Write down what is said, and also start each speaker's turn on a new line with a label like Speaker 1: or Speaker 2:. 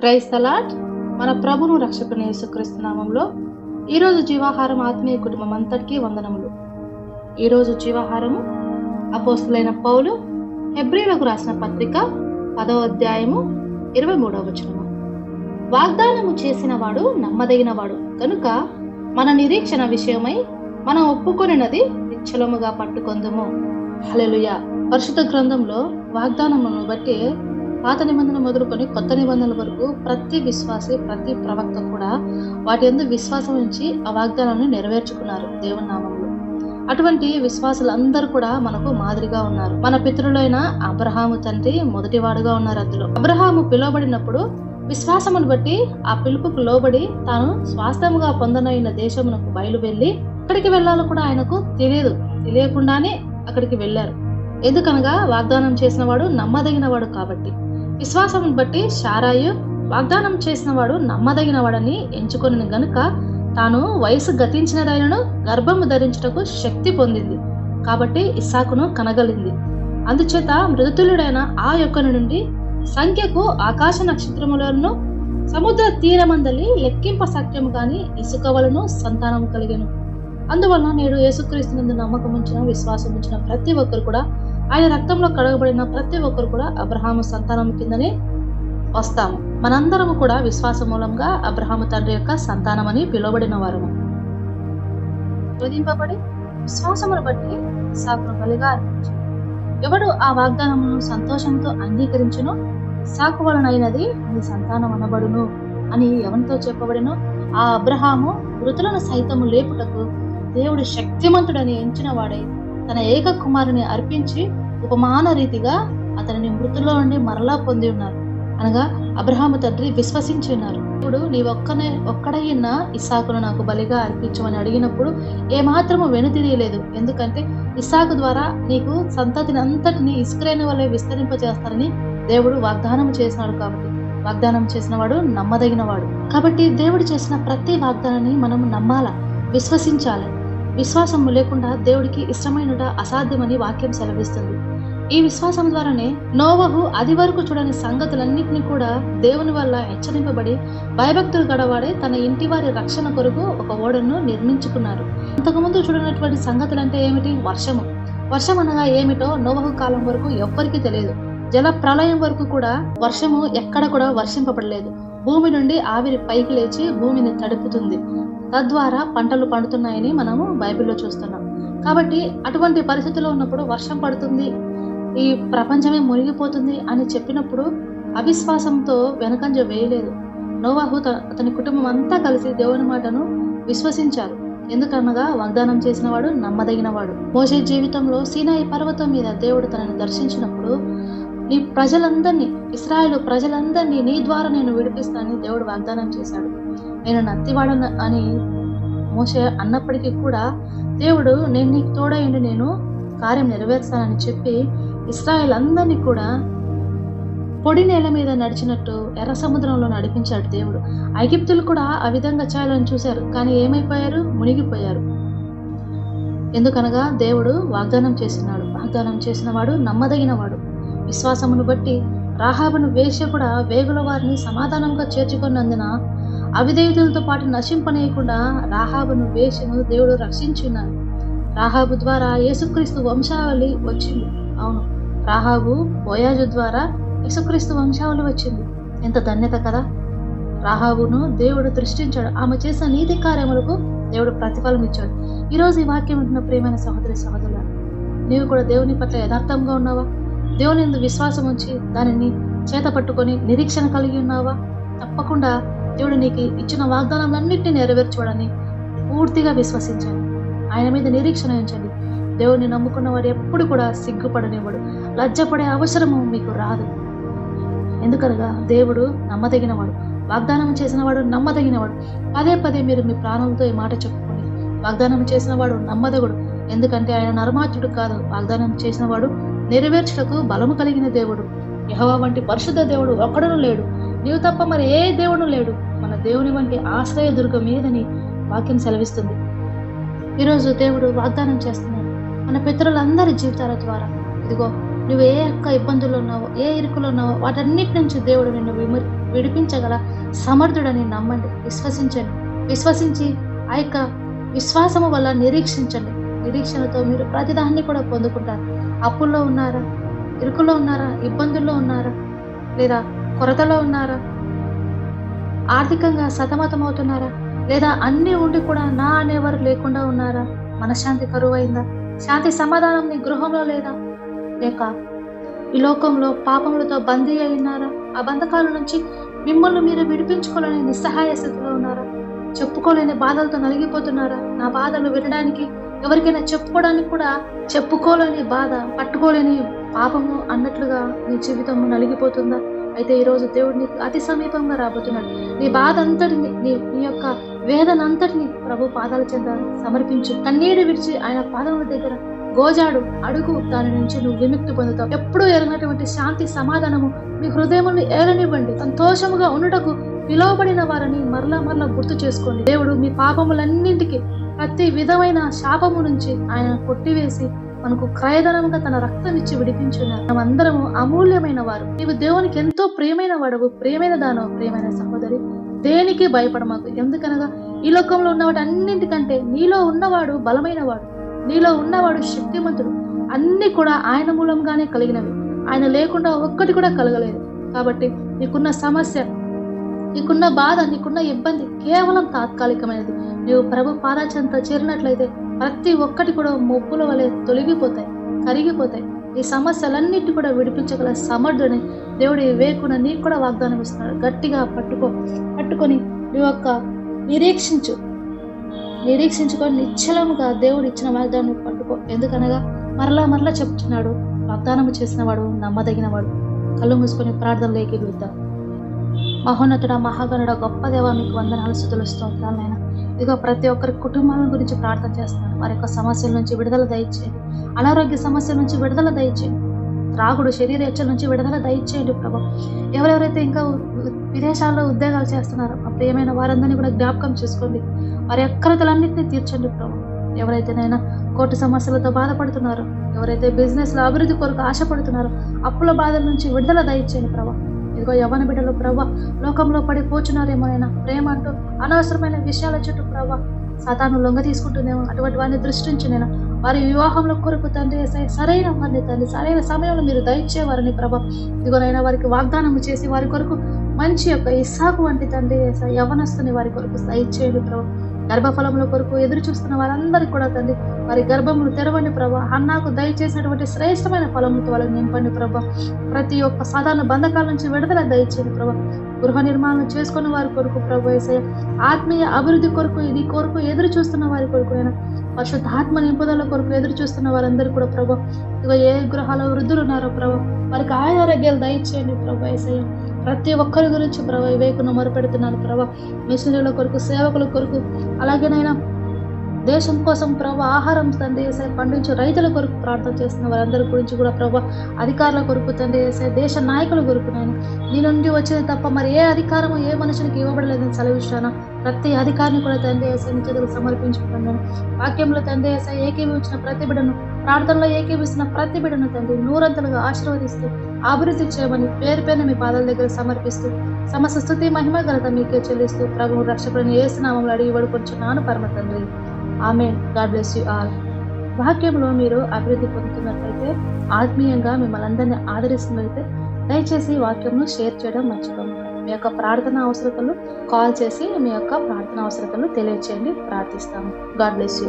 Speaker 1: Price తలాట్ మన ప్రభును రక్షకుని యేసుక్రీస్తు నామంలో ఈరోజు జీవాహారం ఆత్మీయ కుటుంబం అంతటికీ వందనములు. ఈరోజు జీవాహారము అపోస్తులైన పౌలు హెబ్రిలకు రాసిన పత్రిక పదవ అధ్యాయము ఇరవై మూడవ వచనము. వాగ్దానము చేసిన వాడు నమ్మదగినవాడు. కనుక మన నిరీక్షణ విషయమై మనం ఒప్పుకొనినది నిశ్చలముగా పట్టుకొందుము. హల్లెలూయా. పరిశుద్ధ గ్రంథంలో వాగ్దానమును బట్టి పాత నిబంధన మొదలుకొని కొత్త నిబంధనల వరకు ప్రతి విశ్వాసి ప్రతి ప్రవక్త కూడా వాటి ఎందు విశ్వాసం ఉంచి ఆ వాగ్దానాన్ని నెరవేర్చుకున్నారు దేవుని నామంలో. అటువంటి విశ్వాసులందరూ కూడా మనకు మాదిరిగా ఉన్నారు. మన పితరులైన అబ్రహాము తండ్రి మొదటివాడుగా ఉన్నారు అందులో. అబ్రహాము పిలువబడినప్పుడు విశ్వాసమును బట్టి ఆ పిలుపుకు లోబడి తాను స్వాస్థ్యముగా పొందనైన దేశమునకు బయలు వెళ్ళి అక్కడికి వెళ్ళాలో కూడా ఆయనకు తెలియదు. తెలియకుండానే అక్కడికి వెళ్ళారు. ఎందుకనగా వాగ్దానం చేసిన వాడు నమ్మదగిన వాడు కాబట్టి. విశ్వాసం బట్టి షారాయు వాగ్దానం చేసిన వాడు నమ్మదగిన వాడని ఎంచుకొని గనుక తాను వయసు గతించినదైనను గర్భము ధరించుటకు శక్తి పొందింది. కాబట్టి ఇస్సాకును కనగలింది. అందుచేత మృదుతులుడైన ఆ యొక్క నుండి సంఖ్యకు ఆకాశ నక్షత్రములను సముద్ర తీరమందలి లెక్కింప సత్యము గాని ఇసుక వలను సంతానం కలిగెను. అందువలన నేడు యేసుక్రీస్తునందు నమ్మకం ఉంచిన విశ్వాసం ఉంచిన ప్రతి ఒక్కరు కూడా ఆయన రక్తంలో కడగబడిన ప్రతి ఒక్కరు కూడా అబ్రహాము సంతానం కిందనే వస్తాము. మనందరము కూడా విశ్వాస మూలంగా అబ్రహాము తండ్రి యొక్క సంతానమని పిలువబడిన వారము. వదింపబడి విశ్వాసమును బట్టి సాకును బలిగా ఎవడు ఆ వాగ్దానమును సంతోషంతో అంగీకరించును సాకు వలనైనది నీ సంతానం అనబడును అని ఎవరితో చెప్పబడినో ఆ అబ్రహాము మృతులను సైతము లేపుటకు దేవుడు శక్తిమంతుడని ఎంచిన వాడై తన ఏక కుమారుని అర్పించి ఉపమాన రీతిగా అతనిని మృతుల్లో నుండి మరలా పొంది ఉన్నారు. అనగా అబ్రహాము తండ్రి విశ్వసించి ఉన్నారు. ఇప్పుడు నీ ఒక్కనే ఒక్కడైన ఇస్సాకును నాకు బలిగా అర్పించమని అడిగినప్పుడు ఏమాత్రము వెనుతిరియలేదు. ఎందుకంటే ఇసాకు ద్వారా నీకు సంతతిని అంతటిని ఇసుకరైన వల్లే విస్తరింపజేస్తారని దేవుడు వాగ్దానం చేసినాడు కాబట్టి. వాగ్దానం చేసిన వాడు నమ్మదగినవాడు. కాబట్టి దేవుడు చేసిన ప్రతి వాగ్దానాన్ని మనం నమ్మాల? విశ్వసించాలి? విశ్వాసము లేకుండా దేవుడికి ఇష్టమైనట అసాధ్యమని వాక్యం సెలవిస్తుంది. ఈ విశ్వాసం ద్వారానే నోవహు అది వరకు చూడని సంగతులన్నింటినీ కూడా దేవుని వల్ల హెచ్చరింపబడి భయభక్తులు గడవాడే తన ఇంటి వారి రక్షణ కొరకు ఒక ఓడను నిర్మించుకున్నారు. అంతకుముందు చూడనటువంటి సంగతులు అంటే ఏమిటి? వర్షము. వర్షం అనగా ఏమిటో నోవహు కాలం వరకు ఎవ్వరికీ తెలియదు. జల ప్రళయం వరకు కూడా వర్షము ఎక్కడ కూడా వర్షింపబడలేదు. భూమి నుండి ఆవిరి పైకి లేచి భూమిని తడుపుతుంది. తద్వారా పంటలు పండుతున్నాయని మనము బైబిల్లో చూస్తున్నాం. కాబట్టి అటువంటి పరిస్థితుల్లో ఉన్నప్పుడు వర్షం పడుతుంది ఈ ప్రపంచమే మునిగిపోతుంది అని చెప్పినప్పుడు అవిశ్వాసంతో వెనకంజ వేయలేదు. నోవాహు అతని కుటుంబం అంతా కలిసి దేవుని మాటను విశ్వసించారు. ఎందుకనగా వాగ్దానం చేసిన వాడు నమ్మదగినవాడు. మోసే జీవితంలో సీనాయి పర్వతం మీద దేవుడు తనను దర్శించినప్పుడు నీ ప్రజలందరినీ ఇస్రాయేల్ ప్రజలందరినీ నీ ద్వారా నేను విడిపిస్తానని దేవుడు వాగ్దానం చేశాడు. నేను నత్తివాడను అని మోసే అన్నప్పటికీ కూడా దేవుడు నేను నీకు తోడైండి నేను కార్యం నెరవేర్స్తానని చెప్పి ఇస్రాయల్ అందరినీ కూడా పొడి నేల మీద నడిచినట్టు ఎర్ర సముద్రంలో నడిపించాడు దేవుడు. ఐగిప్తులు కూడా ఆ విధంగా చేయాలని చూశారు కానీ ఏమైపోయారు? మునిగిపోయారు. ఎందుకనగా దేవుడు వాగ్దానం చేసినాడు. వాగ్దానం చేసిన వాడు నమ్మదగినవాడు. విశ్వాసమును బట్టి రాహాబును వేశ్య కూడా వేగుల వారిని సమాధానంగా చేర్చుకున్నందున అవిధేయులతో పాటు నశింపనేయకుండా రాహాబును వేశ్యను దేవుడు రక్షించున్నాడు. రాహాబు ద్వారా యేసుక్రీస్తు వంశావళి వచ్చింది. అవును రాహాబు బోయాజు ద్వారా యేసుక్రీస్తు వంశావళి వచ్చింది. ఎంత ధన్యత కదా! రాహాబును దేవుడు దృష్టించాడు ఆమె చేసిన నీతి కార్యములకు దేవుడు ప్రతిఫలం ఇచ్చాడు. ఈరోజు ఈ వాక్యం ఉంటున్న ప్రియమైన సహోదరి సహోదరుల నీవు కూడా దేవుని పట్ల యథార్థంగా ఉన్నావా? దేవుని విశ్వాసం ఉంచి దానిని చేత పట్టుకొని నిరీక్షణ కలిగి ఉన్నావా? తప్పకుండా దేవుడు నీకు ఇచ్చిన వాగ్దానాలన్నింటినీ నెరవేర్చుకోవడని పూర్తిగా విశ్వసించండి. ఆయన మీద నిరీక్షణ ఉంచండి. దేవుడిని నమ్ముకున్న వాడు ఎప్పుడు కూడా సిగ్గుపడనివ్వడు. లజ్జపడే అవసరము మీకు రాదు. ఎందుకనగా దేవుడు నమ్మదగినవాడు. వాగ్దానం చేసినవాడు నమ్మదగినవాడు. పదే పదే మీరు మీ ప్రాణంతో ఈ మాట చెప్పుకోండి. వాగ్దానం చేసినవాడు నమ్మదగుడు. ఎందుకంటే ఆయన నరమాచుడు కాదు. వాగ్దానం చేసినవాడు నెరవేర్చుటకు బలము కలిగిన దేవుడు. యహోవా వంటి పరిశుద్ధ దేవుడు ఒక్కడను లేడు. నీవు తప్ప మరి ఏ దేవుడు లేడు. మన దేవుని వంటి ఆశ్రయ దుర్గం ఏదని వాక్యం సెలవిస్తుంది. ఈరోజు దేవుడు వాగ్దానం చేస్తున్నాడు. మన పితరులందరి జీవితాల ద్వారా. ఇదిగో నువ్వు ఏ యొక్క ఇబ్బందుల్లో ఉన్నావో ఏ ఇరుకులో ఉన్నావో వాటన్నిటి నుంచి దేవుడు నిన్ను విముర్ విడిపించగల సమర్థుడని నమ్మండి. విశ్వసించండి. విశ్వసించి ఆ యొక్క విశ్వాసము వల్ల నిరీక్షించండి. నిరీక్షణతో మీరు ప్రతిదాన్ని కూడా పొందుకుంటారు. అప్పుల్లో ఉన్నారా? ఇరుకులో ఉన్నారా? ఇబ్బందుల్లో ఉన్నారా? లేదా కొరతలో ఉన్నారా? ఆర్థికంగా సతమతమవుతున్నారా? లేదా అన్నీ ఉండి కూడా నా అనేవారు లేకుండా ఉన్నారా? మనశ్శాంతి కరువైందా? శాంతి సమాధానం నీ గృహంలో లేదా? లేక ఈ లోకంలో పాపములతో బందీ అయి ఉన్నారా? ఆ బంధకాల నుంచి మిమ్మల్ని మీరు విడిపించుకోలేని నిస్సహాయ స్థితిలో ఉన్నారా? చెప్పుకోలేని బాధలతో నలిగిపోతున్నారా? నా బాధలు వినడానికి ఎవరికైనా చెప్పుకోవడానికి కూడా చెప్పుకోలేని బాధ పట్టుకోలేని పాపము అన్నట్లుగా నీ జీవితము నలిగిపోతుందా? అయితే ఈరోజు దేవుడు నీకు అతి సమీపంగా రాబోతున్నాడు. నీ బాధ అంతటిని నీ నీ యొక్క వేదన అంతటిని ప్రభు పాదాల చెంద సమర్పించు. కన్నీరు విడిచి ఆయన పాదముల దగ్గర గోజాడు అడుగు. దాని నుంచి నువ్వు విముక్తి పొందుతావు. ఎప్పుడూ ఎరగినటువంటి శాంతి సమాధానము మీ హృదయముని ఏలనివ్వండి. సంతోషముగా ఉండటకు పిలువబడిన వారిని మరలా మరలా గుర్తు చేసుకోండి. దేవుడు మీ పాపములన్నింటికి ప్రతి విధమైన శాపము నుంచి ఆయన కొట్టివేసి మనకు క్రయధనంగా తన రక్తం ఇచ్చి విడిపించున్నారు మనమందరము అమూల్యమైన వారు. నీవు దేవునికి ఎంతో ప్రియమైన వాడవు ప్రియమైన దానవు ప్రియమైన సహోదరి. దేనికి భయపడమాకు? ఎందుకనగా ఈ లోకంలో ఉన్నవాడు అన్నింటికంటే నీలో ఉన్నవాడు బలమైన వాడు. నీలో ఉన్నవాడు శక్తిమంతుడు. అన్ని కూడా ఆయన మూలంగానే కలిగినవి. ఆయన లేకుండా ఒక్కటి కూడా కలగలేదు. కాబట్టి నీకున్న సమస్య నీకున్న బాధ నీకున్న ఇబ్బంది కేవలం తాత్కాలికమైనది. నీవు ప్రభు పాదాచంత చేరినట్లయితే ప్రతి ఒక్కటి కూడా మొప్పుల వలె తొలగిపోతాయి కరిగిపోతాయి. ఈ సమస్యలన్నిటి కూడా విడిపించగల సమర్థుని దేవుడి వేకున నీకు కూడా వాగ్దానం ఇస్తున్నాడు. గట్టిగా పట్టుకో పట్టుకొని నీ యొక్క నిరీక్షించు. నిరీక్షించుకొని నిశ్చలముగా దేవుడు ఇచ్చిన వాగ్దానం పట్టుకో. ఎందుకనగా మరలా మరలా చెప్తున్నాడు వాగ్దానం చేసినవాడు నమ్మదగినవాడు. కళ్ళు మూసుకొని ప్రార్థనలోకి వెళ్తాం మహోన్నతుడ మహాగణుడ గొప్ప దేవ మీకు వందనాలు స్థుతులు స్తోత్రాలు నాయన. ఇదిగో ప్రతి ఒక్కరి కుటుంబాల గురించి ప్రార్థన చేస్తున్నాను. వారి యొక్క సమస్యల నుంచి విడుదల దయచేయండి. అనారోగ్య సమస్యల నుంచి విడుదల దయచేయండి. త్రాగుడు శరీర హెచ్చల నుంచి విడుదల దయచేయండి ప్రభు. ఎవరెవరైతే ఇంకా విదేశాల్లో ఉద్యోగాలు చేస్తున్నారో ఆ ప్రియమైన వారందరినీ కూడా జ్ఞాపకం చేసుకోండి. వారి అక్కరతలన్నింటినీ తీర్చండి ప్రభు. ఎవరైతేనైనా కోర్టు సమస్యలతో బాధపడుతున్నారో ఎవరైతే బిజినెస్లో అభివృద్ధి కొరకు ఆశపడుతున్నారో అప్పుల బాధల నుంచి విడుదల దయచేయండి ప్రభు. ఇదిగో యవన బిడ్డలు ప్రభ లోకంలో పడి కూర్చున్నారేమో ప్రేమ అంటూ అనవసరమైన విషయాల చుట్టూ ప్రభ సాతాను లొంగ తీసుకుంటుందేమో అటువంటి వారిని దృష్టించినేన వారి వివాహంలో కొరకు తండ్రి సరైన వారిని తండ్రి సరైన సమయంలో మీరు దయచేవారని ప్రభ ఇదిగోనైనా వారికి వాగ్దానం చేసి వారి కొరకు మంచి యొక్క ఇసాకు వంటి తండ్రి యవనస్తుని వారి కొరకు దయచేయండి ప్రభా గర్భఫలముల కొరకు ఎదురు చూస్తున్న వారందరికీ కూడా తండ్రి వారి గర్భములు తెరవండి ప్రభా. అన్నాకు దయచేసినటువంటి శ్రేష్టమైన ఫలములతో వాళ్ళని నింపండి ప్రభా. ప్రతి ఒక్క సాధారణ బంధకాల నుంచి విడుదల దయచేయండి ప్రభా. గృహ నిర్మాణం చేసుకున్న వారి కొరకు ప్రభు ఏసయ్య ఆత్మీయ అభివృద్ధి కొరకు ఇది కొరకు ఎదురు చూస్తున్న వారి కొరకు నేను పరిశుద్ధాత్మ నింపుదల కొరకు ఎదురు చూస్తున్న వారందరూ కూడా ప్రభు. ఇక ఏ గృహాల వృద్ధులు ఉన్నారో ప్రభు వారికి ఆరోగ్యాలు దయచేయండి ప్రభు ఏసయ్య. ప్రతి ఒక్కరి గురించి ప్రభా వివేకును మొరపెడుతున్నాను ప్రభా. మిషనరీల కొరకు సేవకుల కొరకు అలాగేనైనా దేశం కోసం ప్రభు ఆహారం తండ్రి వేసే పండించే రైతుల కొరకు ప్రార్థన చేస్తున్న వారందరి గురించి కూడా ప్రభు అధికారుల కొరకు తండ్రి వేసే దేశ నాయకుల కొరకు నేను నీ నుండి వచ్చింది తప్ప మరి ఏ అధికారము ఏ మనుషునికి ఇవ్వబడలేదని సెలవిస్తాను ప్రతి అధికారిని కూడా తండ్రి వేసే నీ చేతులకు సమర్పించుకుంటున్నాను. వాక్యంలో తండ్రి వేసే ఏకీభవించిన ప్రతి బిడను ప్రార్థనలో ఏకీవిస్తున్న ప్రతి బిడను తండ్రి నూరంతలుగా ఆశీర్వదిస్తూ అభివృద్ధి చేయమని పేరు పేరు మీ పాదాల దగ్గర సమర్పిస్తూ సమస్త స్థుతి మహిమ ఘనత మీకే చెల్లిస్తూ ప్రభు ఏ ఏసునామంలో అడిగి పడుకొంచున్నాను పరమ తండ్రి. ఆమె గాడ్ బ్లెస్ యు ఆల్. వాక్యంలో మీరు అభివృద్ధి పొందుతున్నట్లయితే ఆత్మీయంగా మిమ్మల్ని అందరినీ ఆదరిస్తున్నట్లయితే దయచేసి వాక్యంను షేర్ చేయడం మర్చిపోకండి. మీ యొక్క ప్రార్థన అవసరతలు కాల్ చేసి మీ యొక్క ప్రార్థన అవసరతలు తెలియచేయండి ప్రార్థిస్తాము. God bless you.